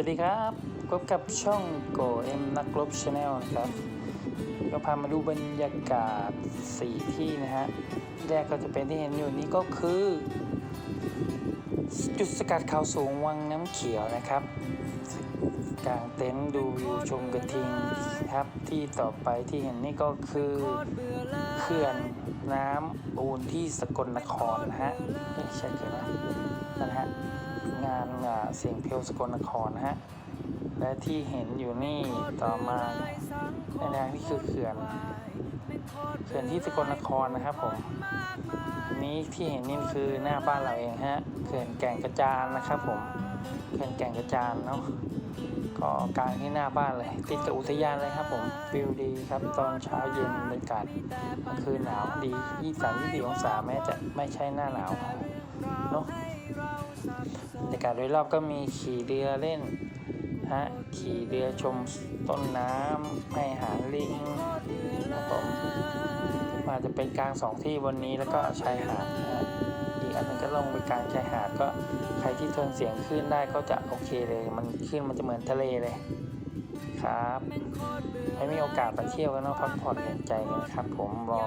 วัสดีครับพบกับช่องโกเอ็มนักรบชาแนลนะครับ ก็พามาดูบรรยากาศสี่ที่นะฮะ แรกก็จะเป็นที่เห็นอยู่นี้ก็คือ จุดสกัดเขาสูงวังน้ำเขียวนะครับกางเต็นท์ดูวิวชมกระทิงครับ ที่ต่อไปที่เห็นนี่ก็คือเขื่อนน้ำปูนที่สกลนครนะฮะไม่ใช่เขื่อนนะฮะ งานเสียงเพลสกลนครนะฮะ และที่เห็นอยู่นี่ต่อมาในแดงนี่คือเขื่อนเขื่อนที่สกลนครนะครับผมนี้ที่เห็นนี่คือหน้าบ้านเราเองฮะเขื่อนแก่งกระจานนะครับผมเขื่อนแก่งกระจานเนาะก็กลางที่หน้าบ้านเลยติดกับอุทยานเลยครับผมวิวดีครับตอนเช้าเย็นบรรยากาศกลางคืนหนาวดี 23 24องศาแม้จะไม่ใช่หน้าหนาว บรรยากาศโดยรอบก็มีขี่เรือเล่นฮะขี่เรือชมต้นน้ำให้หาลิงนะครับผมมาจะเป็นกลางสองที่บนนี้แล้วก็ชายหาดนะอีกอันนึงก็ลงไปกลางชายหาดก็ใครที่ทนเสียงคลื่นได้ก็จะโอเคเลย มันคลื่นมันจะเหมือนทะเลเลยครับให้มีโอกาสไปเที่ยวกันเนาะพักผ่อนหย่อนใจกันะครับผมรอ